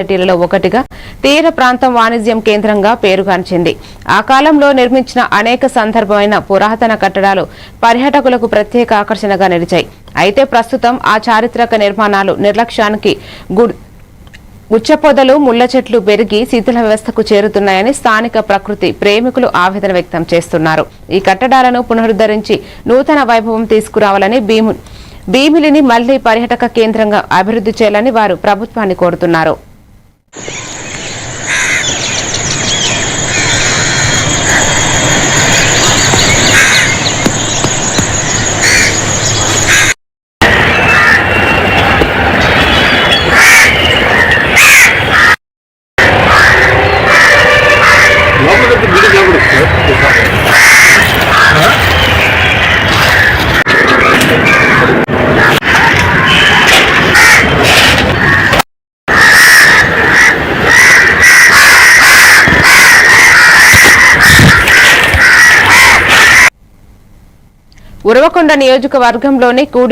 సిటీలలో ఒకటిగా తీర ప్రాంతం వాణిజ్యం కేంద్రంగా పేరుగాంచింది. ఆ కాలంలో నిర్మించిన అనేక సందర్భమైన పురాతన కట్టడాలు పర్యాటకులకు ప్రత్యేక ఆకర్షణగా నిలిచాయి. అయితే ప్రస్తుతం ఆ చారిత్రక నిర్మాణాలు నిర్లక్ష్యానికి గుచ్చపొదలు ముళ్ళ చెట్లు పెరిగి శిథిల వ్యవస్థకు చేరుతున్నాయని స్థానిక ప్రకృతి ప్రేమికులు ఆవేదన వ్యక్తం చేస్తున్నారు. ఈ కట్టడాలను పునరుద్ధరించి నూతన వైభవం తీసుకురావాలని భీము భీమిలిని మళ్ళీ పర్యాటక కేంద్రంగా అభివృద్ధి చేయాలని వారు ప్రభుత్వాన్ని కోరుతున్నారు. ఉరవకొండ నియోజకవర్గంలోని కూడే